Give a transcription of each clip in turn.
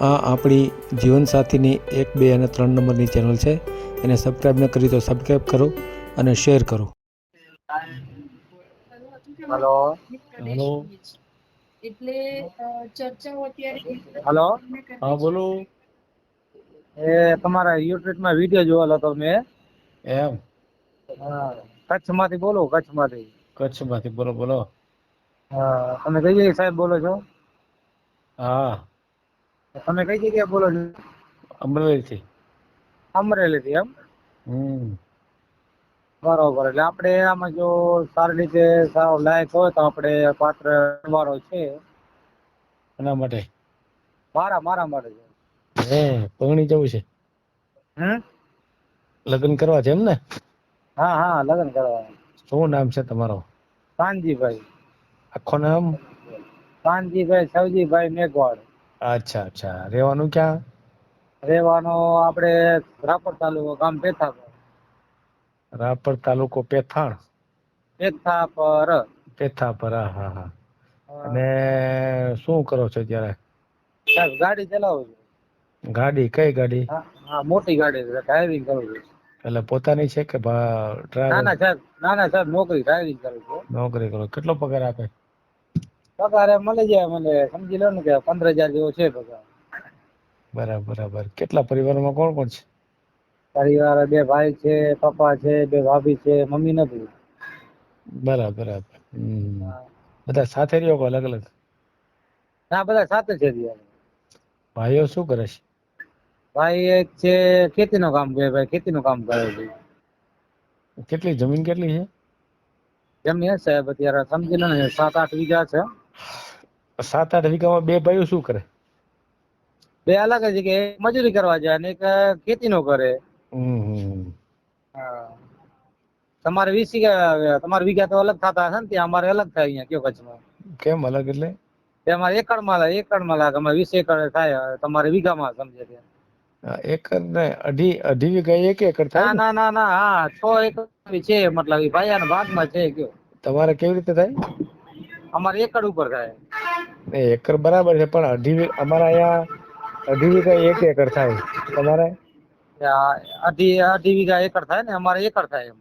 આ આપણી જીવનસાથીની એક બે અને ત્રણ નંબરની ચેનલ છે. એને સબસ્ક્રાઈબ ન કરી તો સબસ્ક્રાઈબ કરો અને શેર કરો. હલો. હેલો. એટલે ચર્ચાઓ અત્યારે હલો. હા બોલો. એ તમારા યુટ્યુબમાં વીડિયો જોયેલો તો મેં. એમ. હા. કચ્છમાંથી બોલો કચ્છમાંથી. કચ્છમાંથી બોલો બોલો. હા. તમે કઈ જગ્યાએ સાહેબ બોલો છો? હા. તમે કઈ જગ્યાએ બોલો છો? અમરેલીથી. અમરેલીથી એમ? હમ. બરોબર એટલે આપણે આમાં જો સારી રીતે સારો લાયક હોય તો આપણે પાત્ર વાળો છે. એના માટે. મારા મારા માટે છે. હે પગણી જવું છે. હમ? લગ્ન કરવા છે એમ ને? હા હા લગ્ન કરવા. શું નામ છે તમારો? કાનજીભાઈ આખો નામ? કાનજીભાઈ સવજીભાઈ મેઘવાડ અચ્છા અચ્છા. રહેવાનું ક્યાં? રહેવાનો આપણે રાપર તાલુકો ગામ પેથા રાપર તાલુકો પેથાણ? પેથા પર પેથા પર હા. હા. અને શું કરો છો સાહેબ ગાડી ચલાવું છું. ગાડી? કઈ ગાડી? હા મોટી ગાડી છે ડ્રાઇવિંગ કરું છું. એટલે પોતાની છે કે ના ના સાહેબ ના ના સાહેબ નોકરી ડ્રાઇવિંગ કરું છું. નોકરી કરો. કેટલો પગાર આપે? પગાર મળી જાય મને સમજી લો ને કે પંદર હજાર જેવો છે પગાર બરાબર બરાબર. કેટલા પરિવારમાં કોણ કોણ છે? પરિવાર બે ભાઈ છે પપ્પા છે બે ભાભી છે મમ્મી નથી બરાબર બરાબર. બધા સાથે રહ્યો કે અલગ અલગ? ના બધા સાથે છે. ભાઈઓ શું કરે છે? ભાઈ એક છે ખેતી નું કામ કરે ભાઈ ખેતી નું કામ કરે છે. કેટલી જમીન કેટલી છે? જમીન છે સાહેબ અત્યારે સમજી લો ને સાત આઠ વીઘા છે. સાત આઠ વીઘામાં બે ભાઈઓ શું કરે? બે અલગ છે કે મજૂરી કરવા જાય અને એક ખેતી નો કરે. તમારે વીસ વીઘા તમારે વીઘા તો અલગ થતા હશે ને ત્યાં અમારે અલગ થાય અહીંયા કયો કચ્છમાં કેમ અલગ એટલે? અમારે એકડમાં લાગે એકડમાં લાગે અમારે વીસ એકડ થાય તમારે વીઘામાં સમજે ત્યાં એકર ને અઢી અઢી વીઘા એક એકર થાય ના ના? ના હા છ એકડ છે મતલબ એ ભાઈયાના ભાગમાં છે કયો. તમારે કેવી રીતે થાય? અમારે એકડ ઉપર થાય. એકર બરાબર છે પણ અઢી અમારા અહીંયા અઢી વીઘા એક એકર થાય. તમારે? અઢી અઢી વીઘા એકર થાય ને અમારે એકર થાય એમ.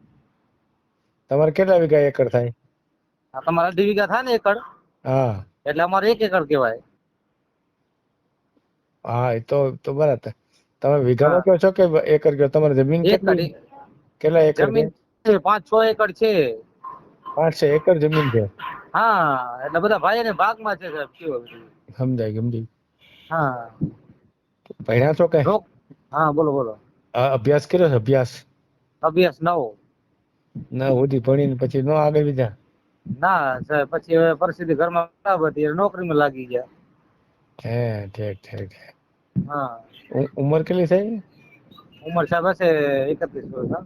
તમારે કેટલા વીઘા એકર થાય? હા, તમારે અઢી વીઘા થાય ને એકર? હા. એટલે અમારે એક એકર કહેવાય. હા એ તો તો બરાબર. તમે વીઘામાં કહો છો કે એકર કહો? તમારે જમીન કેટલી? કેટલા એકર જમીન પાંચ છ એકર છે. પાંચ છ એકર જમીન છે. હા એટલે બધા ભાઈ ભાઈને ભાગમાં છે સાહેબ કયો સમજાય સમજી હા. ભણ્યા છો કે? હા બોલો બોલો. અભ્યાસ કર્યો છે અભ્યાસ? અભ્યાસ નવો. ના સુધી ભણીને પછી નો આગળ વિધા ના સાહેબ પછી હવે પરિસ્થિતિ ઘરમાં ખરાબ હતી નોકરીમાં લાગી ગયા. હે ઠીક ઠીક હા. ઉંમર કેટલી થઈ? ઉંમર સાહેબ હશે એકત્રીસ વર્ષ.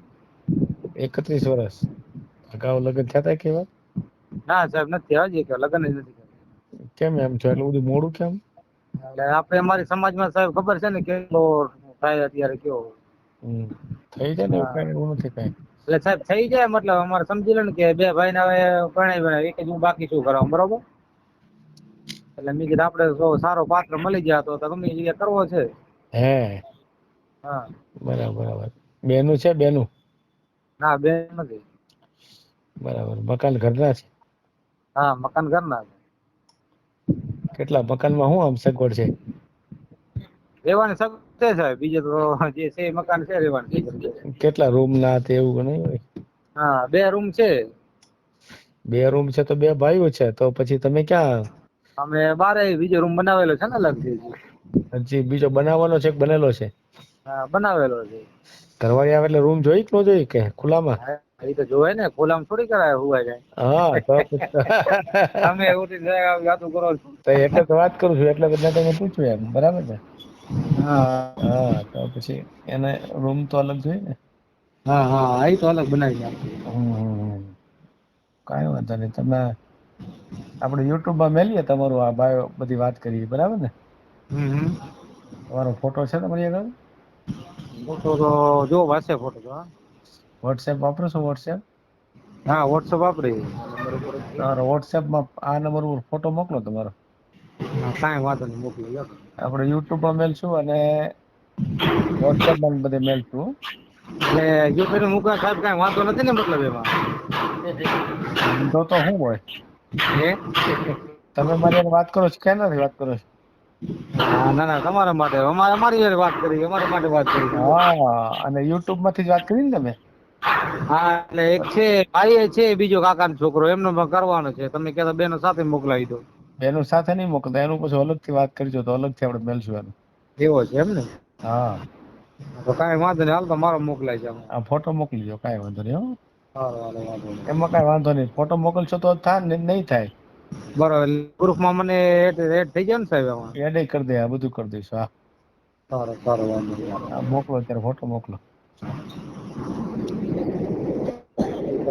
એકત્રીસ વર્ષ. અગાઉ લગ્ન થયા હતા કેવા ના સાહેબ નથી હજી કે લગ્ન જ નથી કર્યા. કેમ એમ છો? એટલું બધું મોડું કેમ? એટલે આપણે અમારી સમાજમાં સાહેબ ખબર છે ને કેટલો થાય અત્યારે કેવો. થઈ જાય ને કઈ એવું નથી કઈ. એટલે સાહેબ થઈ જાય મતલબ અમારે સમજી લો ને કે બે ભાઈ હવે પરણાઈ પરણાઈ એક જ હું બાકી છું કરવા બરોબર? એટલે મેં કીધું આપણે સારો પાત્ર મળી ગયા તો તમે ગમે એ કરવો છે. હે હા. બરાબર બરાબર. બેનું છે બેનું? ના બેન નથી. બરાબર મકાન ઘરના છે? હા મકાન ઘરના ના કેટલા? મકાનમાં શું આમ સગવડ છે? રહેવાની સગવડ છે સાહેબ. બીજે તો જે છે મકાન છે રહેવાની કેટલા રૂમ ના તે એવું નહીં હોય? હા બે રૂમ છે. બે રૂમ છે તો બે ભાઈઓ છે. તો પછી તમે ક્યાં? અમે બારે બીજો રૂમ બનાવેલો છે ને લગભગ. હજી બીજો બનાવવાનો છે કે બનેલો છે? હા બનાવેલો છે. ઘરવાળી આવે એટલે રૂમ જોઈ કે ન જોઈ કે? ખુલ્લામાં? એ તો જોવે ને ખોલામ થોડી કરાય હુવાય જાય. હા તો તમે ઉઠી જાય વાતું કરો છો. તો એટલે તો વાત કરું છું એટલે બધા તમે પૂછ્યું એમ બરાબર છે? હા. હા તો પછી એને રૂમ તો અલગ જોઈએ ને? હા હા એ તો અલગ બનાવી નાખી હમ હમ હમ. કાંઈ વાંધો નહીં તમે આપણે યુટ્યુબમાં મેલીએ તમારું આ બાયો બધી વાત કરીએ બરાબર ને? હમ તમારો ફોટો છે તમારી આગળ? ફોટો તો જો વાસે ફોટો તો હા. વોટ્સએપ વાપરો છો વોટ્સએપ હા વોટ્સઅપ વાપરી. તમારો વોટ્સએપમાં આ નંબર ઉપર ફોટો મોકલો તમારો. કાંઈ વાંધો નહીં મોકલી આપણે યુટ્યુબમાં મેલશું અને વોટ્સઅપમાં બધે મેલશું એટલે યુપીને મૂકવા સાહેબ કાંઈ વાંધો નથી ને મતલબ એમાં? તો તો શું હોય? હે? તમે મારી વાત કરો છો કેનાથી વાત કરો છો? ના ના તમારા માટે. અમારે અમારી વાત કરી અમારા માટે વાત કરી. હા અને યુટ્યુબમાંથી જ વાત કરી ને તમે? હા એટલે એક છે ભાઈ છે બીજો કાકાનો છોકરો એમનો પણ કરવાનો છે. તમે કહેતા બેનો સાથે મોકલાવી દો. બેનો સાથે નહીં મોકલતા એનું પછી અલગથી વાત કરજો તો અલગથી આપણે મેલશું એનું. એવો છે એમ ને? હા. તો કાંઈ વાંધો નહીં હાલ તો મારો મોકલાય છે. આ ફોટો મોકલી દો કાંઈ વાંધો નહીં હો. એમાં કાંઈ વાંધો નહીં ફોટો મોકલશો તો થાય ને નહીં થાય. બરોબર ગ્રુપમાં મને એડ એડ થઈ જાય ને સાહેબ એમાં એડ કરી દે આ બધું કરી દઈશું હા. સારું સારું વાંધો મોકલો અત્યારે ફોટો મોકલો.